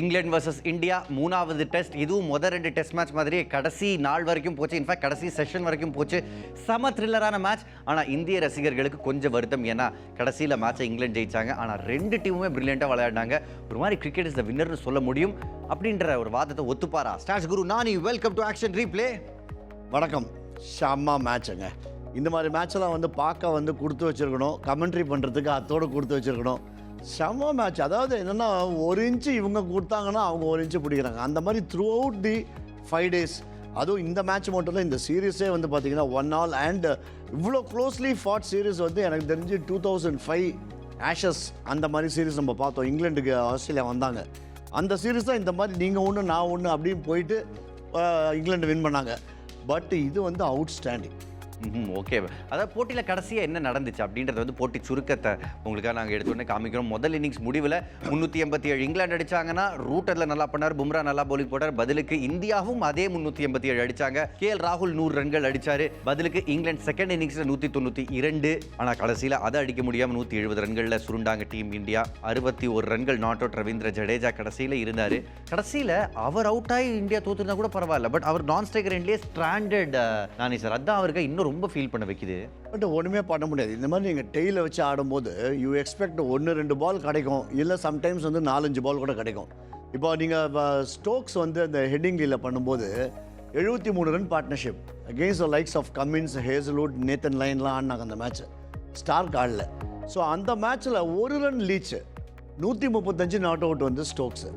England versus India. மூணாவது test இதுவும் முதல் ரெண்டு டெஸ்ட் மேட்ச் மாதிரி கடைசி நாள் வரைக்கும் போச்சு. இன்ஃபேக்ட் கடைசி செஷன் வரைக்கும் போச்சு. செம த்ரில்லரான மேட்ச் ஆனால் இந்திய ரசிகர்களுக்கு கொஞ்சம் வருத்தம். ஏன்னா கடைசியில் மேட்சை இங்கிலாந்து ஜெயிச்சாங்க. ஆனால் ரெண்டு டீமுமே பிரில்லியண்ட்டாக விளையாடினாங்க. ஒரு மாதிரி கிரிக்கெட் இஸ் த வின்னர்னு சொல்ல முடியும். அப்படின்ற ஒரு வாதத்தை ஒத்துப்பாரா? Stars Guru Nani welcome to action replay வணக்கம். ஷம்மா மேட்சுங்க இந்த மாதிரி மேட்செல்லாம் வந்து பார்க்க வந்து கொடுத்து வச்சிருக்கணும். கமெண்ட்ரி பண்ணுறதுக்கு அத்தோடு கொடுத்து வச்சிருக்கணும். செம்ம மேட்ச் அதாவது என்னென்னா ஒரு இன்ச்சு இவங்க கொடுத்தாங்கன்னா அவங்க ஒரு இன்ச்சு பிடிக்கிறாங்க. அந்த மாதிரி throughout the five days அதுவும் இந்த மேட்ச் மட்டும் இல்லை இந்த சீரீஸே வந்து பார்த்தீங்கன்னா ஒன் ஆல் அண்ட் இவ்வளோ க்ளோஸ்லி ஃபாட் சீரீஸ் வந்து எனக்கு தெரிஞ்சு டூ தௌசண்ட் ஃபைவ் ஆஷஸ் அந்த மாதிரி சீரீஸ் நம்ம பார்த்தோம். இங்கிலாண்டுக்கு ஆஸ்திரேலியா வந்தாங்க. அந்த சீரீஸ் தான் இந்த மாதிரி நீங்கள் ஒன்று நான் ஒன்று அப்படின்னு போயிட்டு இங்கிலாண்டு வின் பண்ணாங்க. பட் இது வந்து அவுட்ஸ்டாண்டிங் ஓகே அதாவது போட்டியில் கடைசியாக என்ன நடந்துச்சு அப்படின்றது வந்து போட்டி சுருக்கத்தை உங்களுக்காக நாங்கள் எடுத்தோடனே காமிக்கிறோம். முதல் இன்னிங்ஸ் முடிவில் முந்நூற்றி எண்பத்தி ஏழு இங்கிலாந்து அடிச்சாங்கன்னா ரூட்டரில் நல்லா பண்ணார் பும்ரா நல்லா போலிங் போட்டார். பதிலுக்கு இந்தியாவும் அதே முந்நூற்றி எண்பத்தி ஏழு அடிச்சாங்க. கே ராகுல் நூறு ரன்கள் அடித்தார் பதிலுக்கு இங்கிலாந்து செகண்ட் இன்னிங்ஸில் நூற்றி தொண்ணூற்றி இரண்டு. ஆனால் கடைசியில் அதை அடிக்க முடியாமல் நூற்றி எழுபது ரன்களில் சுருண்டாங்க டீம் இந்தியா. அறுபத்தி ஒரு ரன்கள் நாட் அவுட் ரவீந்திர ஜடேஜா கடைசியில் இருந்தார். கடைசியில் அவர் அவுட் ஆகி இந்தியா தோத்துருந்தா கூட பரவாயில்ல. பட் அவர் நான் ஸ்ட்ரைக்கர் ரெண்டுலேயே ஸ்ட்ராண்டட் நானி சார் அதான் அவருக்கு இன்னொரு ரொம்ப ஃபீல் பண்ண வைக்குது. பட் ஒன்றுமே பண்ண முடியாது. இந்த மாதிரி நீங்கள் டெய்ல வச்சு ஆடும்போது யூ எக்ஸ்பெக்ட் ஒன்று ரெண்டு பால் கிடைக்கும். இல்லை சம்டைம்ஸ் வந்து நாலஞ்சு பால் கூட கிடைக்கும். இப்போ நீங்கள் ஸ்டோக்ஸ் வந்து அந்த ஹெட்டிங்கில் பண்ணும்போது எழுபத்தி மூணு run partnership against likes of Cummins Hazlewood Nathan லைன்லாம் ஆடினாங்க அந்த மேட்ச் ஸ்டார்க் ஆடல. ஸோ அந்த மேட்ச்சில் ஒரு ரன் லீச் நூற்றி முப்பத்தஞ்சு நாட் அவுட் வந்து ஸ்டோக்ஸு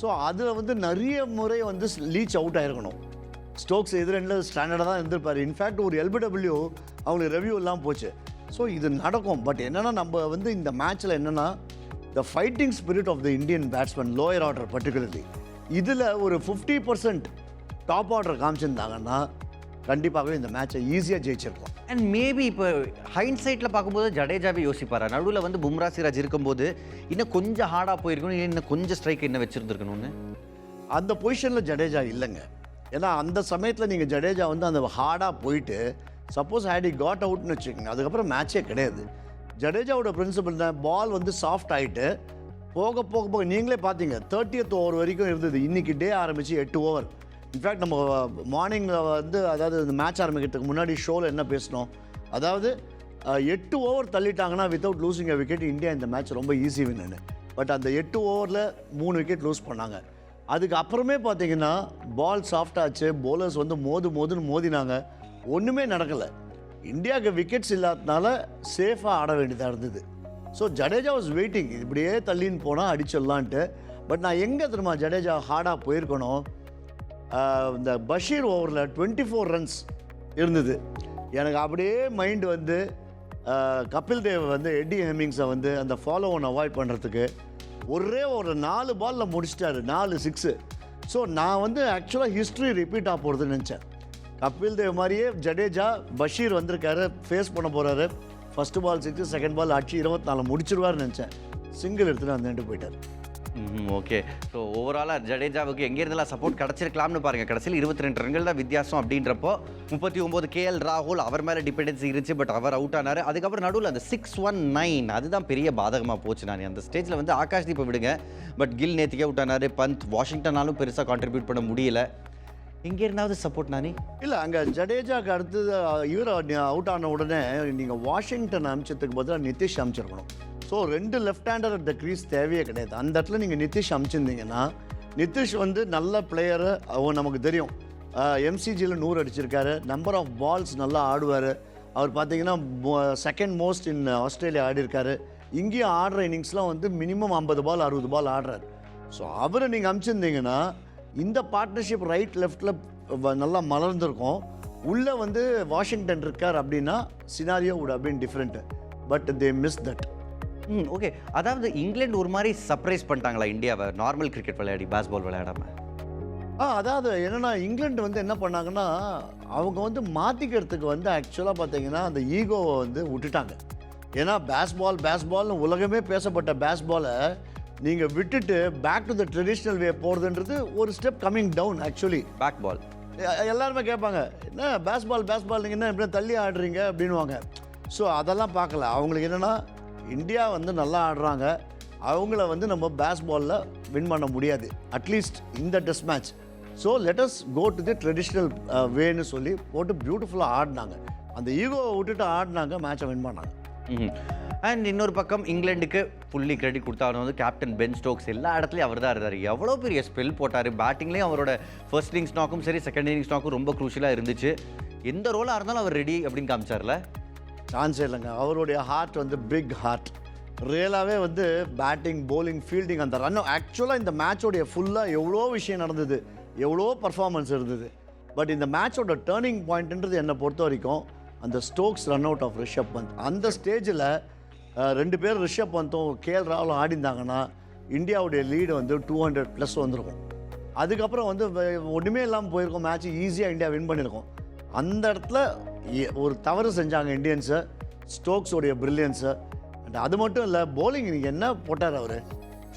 ஸோ அதில் வந்து நிறைய முறை வந்து லீச் அவுட் ஆகிருக்கணும் ஸ்டோக்ஸ் எதிரெண்டில் ஸ்டாண்டர்டாக தான் இருந்திருப்பாரு. இன்ஃபேக்ட் ஒரு எல்பிடபிள்யூ அவங்களுக்கு ரெவ்யூ எல்லாம் போச்சு. ஸோ இது நடக்கும். பட் என்னன்னா நம்ம வந்து இந்த மேட்ச்சில் என்னன்னா the fighting spirit of the Indian batsman lower order particularly இதில் ஒரு ஃபிஃப்டி பர்சன்ட் டாப் ஆர்டர் காமிச்சிருந்தாங்கன்னா கண்டிப்பாகவே இந்த மேட்சை ஈஸியாக ஜெயிச்சிருக்கோம். அண்ட் மேபி இப்போ ஹைண்ட் சைட்டில் பார்க்கும்போது ஜடேஜாவே யோசிப்பாரா? நடுவில் வந்து பும்ரா சிராஜ் இருக்கும்போது இன்னும் கொஞ்சம் ஹார்டாக போயிருக்கணும் இன்னும் கொஞ்சம் ஸ்ட்ரைக் என்ன வச்சிருந்துருக்கணும்னு? அந்த பொசிஷனில் ஜடேஜா இல்லைங்க. ஏன்னா அந்த சமயத்தில் நீங்கள் ஜடேஜா வந்து அந்த ஹார்டாக போயிட்டு சப்போஸ் ஹேடி காட் அவுட்னு வச்சுக்கோங்க அதுக்கப்புறம் மேட்சே கிடையாது. ஜடேஜாவோட பிரின்சிபல் தான் பால் வந்து சாஃப்ட் ஆகிட்டு போக போக போக நீங்களே பார்த்தீங்க தேர்ட்டியத் ஓவர் வரைக்கும் இருந்தது. இன்னைக்கு டே ஆரம்பித்து எட்டு ஓவர் இன்ஃபேக்ட் நம்ம மார்னிங்கில் வந்து அதாவது இந்த மேட்ச் ஆரம்பிக்கிறதுக்கு முன்னாடி ஷோவில் என்ன பேசினோம்? அதாவது எட்டு over தள்ளிட்டாங்கன்னா without losing a wicket India இந்த மேட்ச் ரொம்ப ஈஸி வின்னு பட் அந்த எட்டு ஓவரில் மூணு விக்கெட் லூஸ் பண்ணாங்க. அதுக்கு அப்புறமே பார்த்தீங்கன்னா பால் சாஃப்ட் ஆச்சு. வந்து மோது மோதுன்னு மோதினாங்க. ஒன்றுமே நடக்கலை. இந்தியாவுக்கு விக்கெட்ஸ் இல்லாததுனால சேஃபாக ஆட வேண்டியதாக இருந்தது. ஸோ ஜடேஜா வாஸ் வெயிட்டிங் இப்படியே தள்ளின்னு போனால் அடிச்சிடலான்ட்டு. பட் நான் எங்கே தெரியுமா ஜடேஜா ஹார்டாக போயிருக்கணும் இந்த பஷீர் ஓவரில் டுவெண்ட்டி ஃபோர் ரன்ஸ் இருந்தது. எனக்கு அப்படியே மைண்டு வந்து கபில் தேவ் வந்து எட்டி ஹெமிங்ஸை வந்து அந்த ஃபாலோ ஒன் அவாய்ட் பண்ணுறதுக்கு ஒரே ஒரு நாலு பாலில் முடிச்சிட்டாரு. நாலு சிக்ஸு ஸோ நான் வந்து ஆக்சுவலாக ஹிஸ்ட்ரி ரிப்பீட் ஆக போகிறதுன்னு நினச்சேன். கபில் தேவ் மாதிரியே ஜடேஜா பஷீர் வந்திருக்காரு ஃபேஸ் பண்ண போகிறாரு first ball six second ball அடிச்சு இருபத்தி நாலு முடிச்சிருவாருன்னு நினச்சேன். சிங்கிள் எடுத்துட்டு வந்துட்டு போயிட்டார். ஓகே ஸோ ஓவராலாக ஜடேஜாவுக்கு எங்கேருந்தெல்லாம் சப்போர்ட் கிடச்சிருக்கலாம்னு பாருங்கள் கடைசியில் இருபத்தி ரெண்டு ரன்கள் தான் வித்தியாசம் அப்படின்றப்போ முப்பத்தி ஒம்பது கேஎல் ராகுல் அவர் மேலே டிபெண்டன்சி இருந்துச்சு பட் அவர் அவுட் ஆனார். அதுக்கப்புறம் நடுவில் அந்த சிக்ஸ் ஒன் நைன் அதுதான் பெரிய பாதகமாக போச்சு நான் அந்த ஸ்டேஜில் வந்து ஆகாஷ் தீப்பை விடுங்க. பட் கில் நேத்திக்கே அவுட் ஆனார் பந்த் வாஷிங்டனாலும் பெருசாக கான்ட்ரிபியூட் பண்ண முடியல. எங்கே இருந்தாவது சப்போர்ட் நானே இல்லை அங்கே ஜடேஜாக்கு அடுத்தது இவர் அவுட் ஆன உடனே நீங்கள் வாஷிங்டன் அமிச்சதுக்கு பதிலாக நிதிஷ் அமிச்சிருக்கணும். ஸோ ரெண்டு left hander at the crease தேவையே கிடையாது. அந்த இடத்துல நீங்கள் நிதிஷ் அமிச்சிருந்தீங்கன்னா நிதிஷ் வந்து நல்ல பிளேயரு அவன் நமக்கு தெரியும். எம்சிஜியில் நூறு அடிச்சிருக்காரு. நம்பர் ஆஃப் பால்ஸ் நல்லா ஆடுவார். அவர் பார்த்தீங்கன்னா செகண்ட் மோஸ்ட் இன் ஆஸ்திரேலியா ஆடிருக்காரு. இங்கேயும் ஆடுற இன்னிங்ஸ்லாம் வந்து மினிமம் ஐம்பது பால் அறுபது பால் ஆடுறாரு. ஸோ அவரை நீங்கள் அமிச்சிருந்தீங்கன்னா இந்த பார்ட்னர்ஷிப் ரைட் லெஃப்டில் நல்லா மலர்ந்துருக்கும். உள்ளே வந்து வாஷிங்டன் இருக்கார் அப்படின்னா scenario would have different but they miss that hmm okay. அதாவது இங்கிலாந்து ஒரு மாதிரி சர்ப்ரைஸ் பண்ணிட்டாங்களா இந்தியாவை? நார்மல் கிரிக்கெட் விளையாடி பாஸ்பால் விளையாடாம. ஆ அதாவது என்னென்னா இங்கிலாந்து வந்து என்ன பண்ணாங்கன்னா அவங்க வந்து மாற்றிக்கிறதுக்கு வந்து ஆக்சுவலாக பார்த்தீங்கன்னா அந்த ஈகோவை வந்து விட்டுட்டாங்க. ஏன்னா பேஸ்பால் பேஸ்பால்னு உலகமே பேசப்பட்ட பேஸ்பாலை நீங்கள் விட்டுட்டு back to the traditional way போகிறதுன்றது ஒரு step coming down actually back ball எல்லாருமே கேட்பாங்க என்ன பேஸ்பால் பேஸ்பால் நீங்கள் என்ன இப்படி தள்ளி ஆடுறீங்க? அப்படின்வாங்க ஸோ அதெல்லாம் பார்க்கல. அவங்களுக்கு என்னென்னா இந்தியா வந்து நல்லா ஆடுறாங்க. அவங்கள வந்து நம்ம பேஸ்பாலில் வின் பண்ண முடியாது. அட்லீஸ்ட் இந்த test match so let's go to the traditional வேன்னு சொல்லி போட்டு பியூட்டிஃபுல்லாக ஆடினாங்க. அந்த ஈகோவை விட்டுட்டு ஆடினாங்க மேட்சை வின் பண்ணாங்க. அண்ட் இன்னொரு பக்கம் இங்கிலாண்டுக்கு ஃபுல்லி கிரெடிட் கொடுத்தாலும் வந்து கேப்டன் பென் ஸ்டோக்ஸ் எல்லா இடத்துலையும் அவர் தான் இருந்தார். எவ்வளோ பெரிய ஸ்பெல் போட்டார். பேட்டிங்லேயும் அவரோட ஃபர்ஸ்ட் இன்னிங்ஸ் நாக்கும் சரி செகண்ட் இன்னிங்ஸ் நாக்கும் ரொம்ப குரூஷியலாக இருந்துச்சு. எந்த ரோலாக இருந்தாலும் அவர் ரெடி அப்படின்னு காமிச்சார்ல? சான்ஸே இல்லைங்க அவருடைய ஹார்ட் வந்து பிக் ஹார்ட் ரியலாகவே வந்து பேட்டிங் போலிங் ஃபீல்டிங் அந்த ரன் ஆக்சுவலாக இந்த மேட்சோடைய ஃபுல்லாக எவ்வளோ விஷயம் நடந்தது எவ்வளோ பர்ஃபார்மன்ஸ் இருந்தது. பட் இந்த மேட்சோட டேர்னிங் பாயிண்ட்ன்றது என்னை பொறுத்த வரைக்கும் அந்த Stokes run out of Rishabh Pant அந்த ஸ்டேஜில் ரெண்டு பேர் ரிஷப் பந்தும் கேஎல் ராவலும் ஆடிந்தாங்கன்னா இந்தியாவுடைய லீடு வந்து டூ ஹண்ட்ரட் ப்ளஸ் வந்திருக்கும். அதுக்கப்புறம் வந்து ஒன்றுமே இல்லாமல் போயிருக்கோம் மேட்ச் ஈஸியாக இந்தியா வின் பண்ணியிருக்கோம் அந்த இடத்துல ஒரு தவறு செஞ்சாங்க இந்தியன்ஸை ஸ்டோக்ஸோடைய பிரில்லியன்ஸு அண்ட் அது மட்டும் இல்லை போலிங் இன்னைக்கு என்ன போட்டார் அவர்?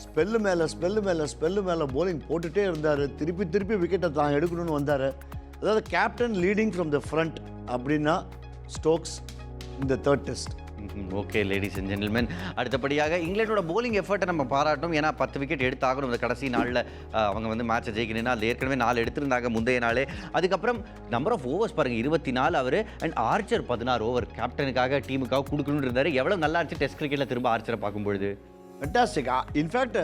ஸ்பெல்லு மேலே ஸ்பெல்லு மேலே ஸ்பெல்லு மேலே போலிங் போட்டுகிட்டே இருந்தார். திருப்பி திருப்பி விக்கெட்டை தான் எடுக்கணும்னு வந்தார். அதாவது captain leading from the front அப்படின்னா ஸ்டோக்ஸ் இந்த third test okay ladies and gentlemen அடுத்தபடியாக இங்கிலாண்டோட போலிங் எஃபர்ட்டை நம்ம பாராட்டும் ஏன்னா பத்து விக்கெட் எடுத்தாகணும். இந்த கடைசி நாளில் அவங்க வந்து மேட்சை ஜெயிக்கணும்னா அது ஏற்கனவே நாலு எடுத்திருந்தாங்க முந்தைய நாளே. அதுக்கப்புறம் நம்பர் ஆஃப் ஓவர்ஸ் பாருங்கள் இருபத்தி நாலு அவர் அண்ட் ஆர்ச்சர் பதினாறு ஓவர் கேப்டனுக்காக டீமுக்காக கொடுக்கணும்னு இருந்தார். எவ்வளோ நல்லா இருந்துச்சு டெஸ்ட் கிரிக்கெட்டில் திரும்ப ஆர்ச்சரை பார்க்கும்பொழுது? ஃபென்டாஸ்டிக் இன்ஃபேக்ட்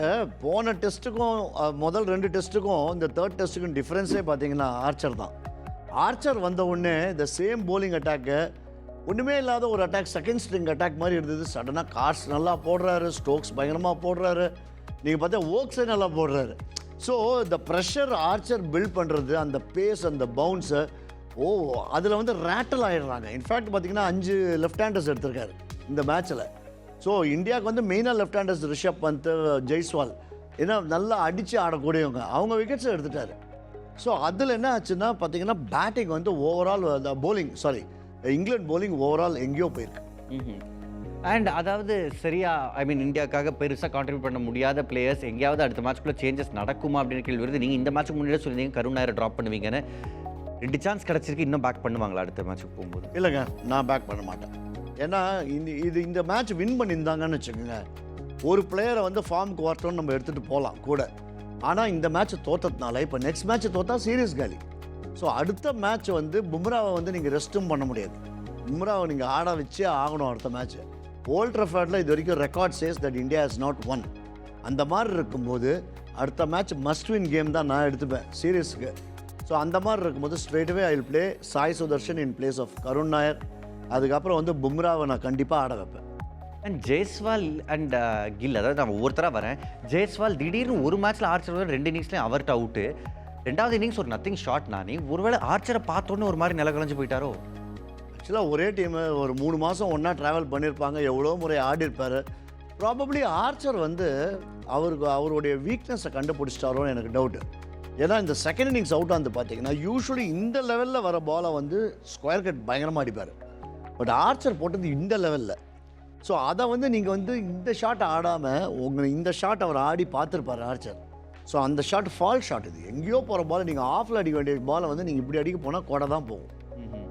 போன டெஸ்ட்டுக்கும் முதல் ரெண்டு டெஸ்ட்டுக்கும் இந்த தேர்ட் டெஸ்ட்டுக்கும் டிஃப்ரென்ஸே பார்த்தீங்கன்னா ஆர்ச்சர் தான். ஆர்ச்சர் வந்த உடனே இந்த சேம் போலிங் அட்டாக்கு ஒன்றுமே இல்லாத ஒரு அட்டாக் செகண்ட் ஸ்ட்ரிங் அட்டாக் மாதிரி இருந்தது. சடனாக கார்ஸ் நல்லா போடுறாரு ஸ்டோக்ஸ் பயங்கரமாக போடுறாரு. நீங்கள் பார்த்தா ஓக்ஸே நல்லா போடுறாரு. ஸோ இந்த ப்ரெஷர் ஆர்ச்சர் பில்ட் பண்ணுறது அந்த பேஸ் அந்த பவுன்ஸை ஓ அதில் வந்து ரேட்டல் ஆயிடுறாங்க. இன்ஃபேக்ட் பார்த்தீங்கன்னா அஞ்சு லெஃப்ட் ஹேண்டர்ஸ் எடுத்திருக்காரு இந்த மேட்ச்சில் ஸோ இந்தியாவுக்கு வந்து மெயினாக லெஃப்ட் ஹேண்டர்ஸ் ரிஷப் பந்த் ஜெய்ஸ்வால். ஏன்னா நல்லா அடித்து ஆடக்கூடியவங்க. அவங்க விக்கெட்ஸை எடுத்துட்டாரு. ஸோ அதில் என்ன ஆச்சுன்னா பார்த்தீங்கன்னா பேட்டிங் வந்து overall bowling sorry England bowling overall எங்கேயோ போயிருக்கு. அண்ட் அதாவது சரியா ஐ மீன் இந்தியாவுக்காக பெருசாக கான்ட்ரிபியூட் பண்ண முடியாத பிளேயர்ஸ் எங்கேயாவது அடுத்த மேட்ச்க்குள்ள சேஞ்சஸ் நடக்குமா அப்படின்னு கேள்வி வருது. நீங்கள் இந்த மேட்ச்சுக்கு முன்னாடி சொல்லியிருந்தீங்க கருண் நாயரை ட்ராப் பண்ணுவீங்கன்னு. ரெண்டு சான்ஸ் கிடச்சிருக்கு இன்னும் பேக் பண்ணுவாங்களா அடுத்த மேட்ச்சுக்கு போகும்போது? இல்லைங்க நான் பேக் பண்ண மாட்டேன். ஏன்னா இந்த இது இந்த மேட்ச் வின் பண்ணியிருந்தாங்கன்னு வச்சுக்கோங்க ஒரு பிளேயரை வந்து ஃபார்முக்கு வரட்டும்னு நம்ம எடுத்துகிட்டு போகலாம் கூட. ஆனால் இந்த மேட்ச் தோத்ததுனால இப்போ நெக்ஸ்ட் மேட்ச் தோத்தா சீரியஸ் காலி. ஸோ அடுத்த மேட்ச் வந்து பும்ராவை வந்து நீங்கள் ரெஸ்ட்டும் பண்ண முடியாது. பும்ராவை நீங்கள் ஆட வச்சே ஆகணும் அடுத்த மேட்ச் ஓல்ட் ட்ரஃபர்டில் இது வரைக்கும் record chase that India is not won அந்த மாதிரி இருக்கும்போது அடுத்த மேட்ச் மஸ்ட் வின் கேம் தான் நான் எடுத்துப்பேன் சீரியஸுக்கு ஸோ அந்த மாதிரி இருக்கும்போது straightaway I will play Sai Sudharsan in place of Karun Nair அதுக்கப்புறம் வந்து பும்ராவை நான் கண்டிப்பாக ஆட வைப்பேன். அண்ட் ஜெய்ஸ்வால் அண்ட் கில் அதாவது நான் ஒவ்வொருத்தராக வரேன். ஜெய்ஸ்வால் திடீர்னு ஒரு மேட்ச்சில் ஆர்ச்சர் ரெண்டு இன்னிங்ஸ்லேயும் அவர்ட் அவுட்டு ரெண்டாவது இன்னிங்ஸ் ஒரு நத்திங் ஷாட் நானே ஒருவேளை ஆர்ச்சரை பார்த்தோன்னே ஒரு மாதிரி நில கலைஞ்சு போயிட்டாரோ? ஆக்சுவலாக ஒரே டீமு ஒரு மூணு மாதம் ஒன்றா ட்ராவல் பண்ணியிருப்பாங்க எவ்வளோ முறை ஆடிருப்பார் ப்ராபப்ளி ஆர்ச்சர் வந்து அவருக்கு அவருடைய வீக்னஸை கண்டுபிடிச்சிட்டாரோன்னு எனக்கு டவுட்டு ஏன்னா இந்த செகண்ட் இன்னிங்ஸ் அவுட் வந்து பார்த்தீங்கன்னா யூஸ்வலி இந்த லெவலில் வர பாலை வந்து ஸ்கொயர் கட் பயங்கரமாக அடிப்பார். பட் ஆர்ச்சர் போட்டது இந்த லெவலில் ஸோ அதை வந்து நீங்கள் வந்து இந்த ஷாட் ஆடாமல் உங்களை இந்த ஷாட் அவர் ஆடி பார்த்துருப்பார் ஆர்ச்சர் ஸோ அந்த ஷாட் ஃபால் ஷாட் இது. எங்கேயோ போகிற பால் நீங்கள் ஆஃபில் அடிக்க வேண்டிய பாலை வந்து நீங்கள் இப்படி அடிக்க போனால் கொடை தான் போகும்.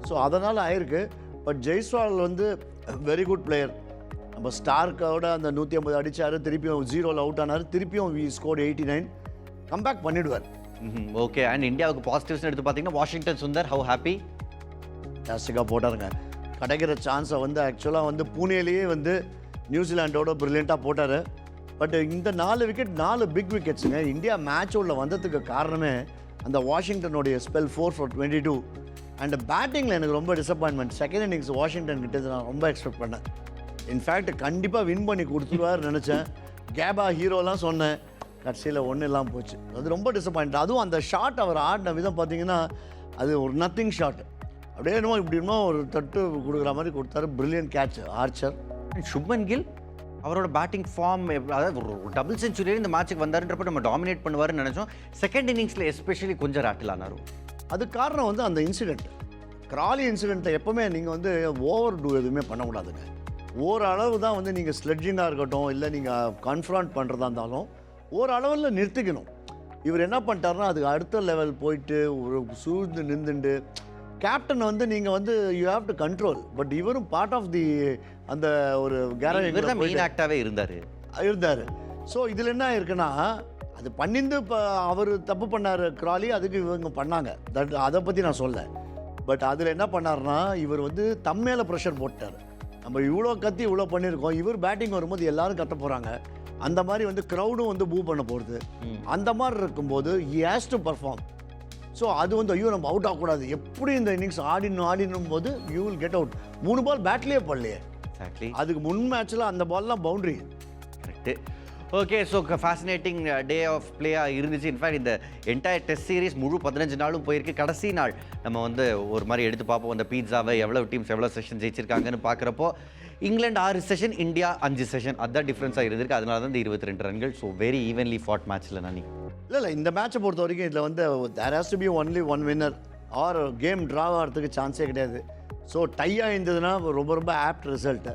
ஸோ அதனால் ஆயிருக்கு. பட் ஜெய்ஸ்வால் வந்து வெரி குட் பிளேயர் நம்ம ஸ்டார்க்கோட அந்த நூற்றி ஐம்பது அடித்தார் திருப்பியும் ஜீரோவில் அவுட் ஆனார் திருப்பியும் we score eighty nine comeback பண்ணிடுவார். ஓகே அண்ட் இந்தியாவுக்கு பாசிட்டிவ்ஸ் எடுத்து பார்த்தீங்கன்னா வாஷிங்டன் சுந்தர் ஹவு ஹாப்பி ஜாஸ்திக்காக போட்டாருங்க. கிடைக்கிற சான்ஸை வந்து ஆக்சுவலாக வந்து பூனேலேயே வந்து நியூசிலாண்டோட ப்ரில்லியண்ட்டாக போட்டார். பட் இந்த நாலு விக்கெட் நாலு பிக் விக்கெட்ஸுங்க இந்தியா மேட்ச் உள்ள வந்ததுக்கு காரணமே அந்த வாஷிங்டனுடைய spell four for twenty two and பேட்டிங்கில் எனக்கு ரொம்ப டிசப்பாயின்மெண்ட் செகண்ட் இன்னிங்ஸ் வாஷிங்டன் கிட்ட நான் ரொம்ப எக்ஸ்பெக்ட் பண்ணேன். இன்ஃபேக்ட் கண்டிப்பாக வின் பண்ணி கொடுத்துருவார் நினச்சேன். கேபா ஹீரோலாம் சொன்னேன். கடைசியில் ஒன்றும் இல்லாமல் போச்சு. அது ரொம்ப டிசப்பாயிண்ட் அதுவும் அந்த ஷாட் அவர் ஆடின விதம் பார்த்தீங்கன்னா அது ஒரு நத்திங் ஷாட் அப்படியே என்னமோ இப்படி என்னமோ ஒரு தட்டு கொடுக்குற மாதிரி கொடுத்தாரு. Brilliant catch Archer Shubman Gill? அவரோட பேட்டிங் ஃபார்ம் அதாவது ஒரு டபுள் செஞ்சுரியே இந்த மேட்ச்சுக்கு வந்தாருன்றப்ப நம்ம டாமினேட் பண்ணுவாருன்னு நினச்சோம். செகண்ட் இன்னிங்ஸில் எஸ்பெஷலி கொஞ்சம் ராட்டில் ஆனார். அது காரணம் வந்து அந்த இன்சிடெண்ட் கிராலி இன்சிடெண்ட்டை எப்போவுமே நீங்கள் வந்து ஓவர் டூ எதுவுமே பண்ணக்கூடாதுங்க. ஓரளவு தான் வந்து நீங்கள் ஸ்லெட்ஜிங்காக இருக்கட்டும் இல்லை நீங்கள் கன்ஃபரண்ட் பண்ணுறதா இருந்தாலும் ஓரளவில் நிறுத்திக்கணும். இவர் என்ன பண்ணிட்டாருன்னா அதுக்கு அடுத்த லெவல் போயிட்டு ஒரு சூழ்ந்து நின்றுண்டு கேப்டன் வந்து நீங்கள் வந்து you have to control but இவரும் பார்ட் ஆஃப் தி அந்த ஒரு இவர் தான் மெயின் கேரேஜ் ஆக்டாகவே இருந்தார். இருந்தார். ஸோ இதில் என்ன இருக்குன்னா அது பண்ணிந்து இப்போ அவர் தப்பு பண்ணார் கிராலி அதுக்கு இவங்க பண்ணாங்க. தட் அதை பற்றி நான் சொல்ல. பட் அதில் என்ன பண்ணாருன்னா இவர் வந்து தம்மேல ப்ரெஷர் போட்டார். நம்ம இவ்வளோ கத்தி இவ்வளோ பண்ணியிருக்கோம் இவர் பேட்டிங் வரும்போது எல்லாரும் கத்த போகிறாங்க அந்த மாதிரி வந்து க்ரௌடும் வந்து பூ பண்ண போகிறது அந்த மாதிரி இருக்கும்போது he has to perform so அது வந்து ஐயோ நம்ம அவுட் ஆகக்கூடாது. எப்படி இந்த இன்னிங்ஸ் ஆடினும் ஆடினும் போது யூ வில் கெட் அவுட் மூணு பால் பேட்லேயே படலையே. எக்ஸாக்ட்லி அதுக்கு முன் மேட்ச்சில் அந்த பால்லாம் boundary correct okay so fascinating day of பிளேயாக இருந்துச்சு. இன்ஃபேக்ட் இந்த என்டையர் டெஸ்ட் சீரிஸ் முழு பதினஞ்சு நாளும் போயிருக்கு. கடைசி நாள் நம்ம வந்து ஒரு மாதிரி எடுத்து பார்ப்போம். அந்த பீட்சாவை எவ்வளோ டீம்ஸ் எவ்வளோ செஷன் ஜெயிச்சிருக்காங்கன்னு பார்க்குறப்போ இங்கிலாந்து ஆறு செஷன் இந்தியா அஞ்சு செஷன் அதான் டிஃப்ரென்ஸாக இருந்திருக்கு. அதனால தான் இந்த இருபத்தி ரெண்டு ரன்கள் ஸோ வெரி ஈவன்லி ஃபாட் மேட்ச்சில் நான் இல்லை இல்லை இந்த மேட்சை பொறுத்த வரைக்கும் இதில் வந்து there has to be only one winner or game draw ஆகிறதுக்கு சான்ஸே கிடையாது. ஸோ டையாக இருந்ததுன்னா ரொம்ப ரொம்ப ஆப்ட் ரிசல்ட்டு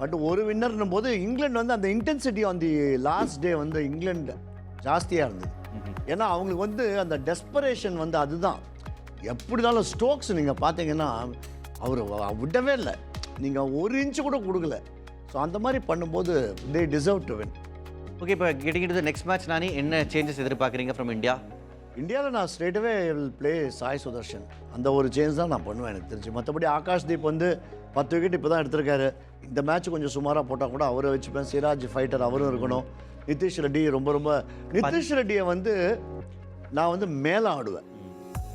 பட் ஒரு வின்னர்னும் போது இங்கிலாந்து வந்து அந்த intensity on the last day வந்து இங்கிலாந்து ஜாஸ்தியாக இருந்தது. ஏன்னா அவங்களுக்கு வந்து அந்த டெஸ்பரேஷன் வந்து அதுதான். எப்படி இருந்தாலும் ஸ்டோக்ஸ் நீங்கள் பார்த்தீங்கன்னா அவர் விடவே இல்லை. நீங்கள் ஒரு இன்ச்சு கூட கொடுக்கல. ஸோ அந்த மாதிரி பண்ணும்போது they deserve to win okay இப்போ கிட்ட நெக்ஸ்ட் மேட்ச் நானே என்ன சேஞ்சஸ் எதிர்பார்க்குறீங்க ஃப்ரம் இந்தியா இந்தியாவில் நான் straightaway will play Sai Sudharsan. அந்த ஒரு சேஞ்ச் தான் நான் பண்ணுவேன் எனக்கு தெரிஞ்சு. மற்றபடி ஆகாஷ் தீப் வந்து பத்து விக்கெட் இப்போ தான் எடுத்திருக்காரு. இந்த மேட்ச் கொஞ்சம் சுமாராக போட்டால் கூட அவரை வச்சுப்பேன். சிராஜ் ஃபைட்டர் அவரும் இருக்கணும். நிதிஷ் ரெட்டி ரொம்ப ரொம்ப. நிதிஷ் ரெட்டியை வந்து நான் வந்து மேலே ஆடுவேன்.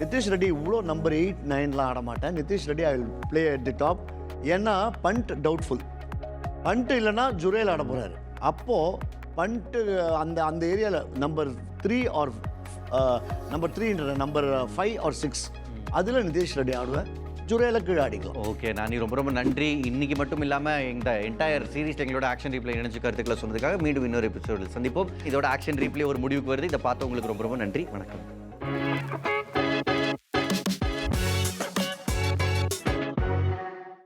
நிதிஷ் ரெட்டி இவ்வளோ நம்பர் எயிட் நைன்லாம் ஆட மாட்டேன். Nitish Reddy I will play at the top ஏன்னா பண்ட் டவுட்ஃபுல் பண்ட் இல்லைன்னா ஜுரேல் ஆட போகிறாரு அப்போது பண்ட்டு அந்த அந்த ஏரியாவில் நம்பர் த்ரீ ஆர் நம்பர் த்ரீன்ற நம்பர் ஃபைவ் ஆர் சிக்ஸ் அதில் நிதிஷ் ரெட்டி ஆடுவேன் ஜுரேல கீழே அடிக்கலாம் ஓகே நான் ரொம்ப ரொம்ப நன்றி. இன்னைக்கு மட்டும் இல்லாமல் இந்த என்டையர் சீரிஸ் எங்களோட ஆக்ஷன் ரீப்ளே இணைஞ்சு கருத்துக்களை சொன்னதுக்காக மீண்டும் இன்னொரு எபிசோடில் சந்திப்போம். இதோட ஆக்ஷன் ரீப்ளே ஒரு முடிவுக்கு வருது. இதை பார்த்தவங்களுக்கு ரொம்ப ரொம்ப நன்றி. வணக்கம்.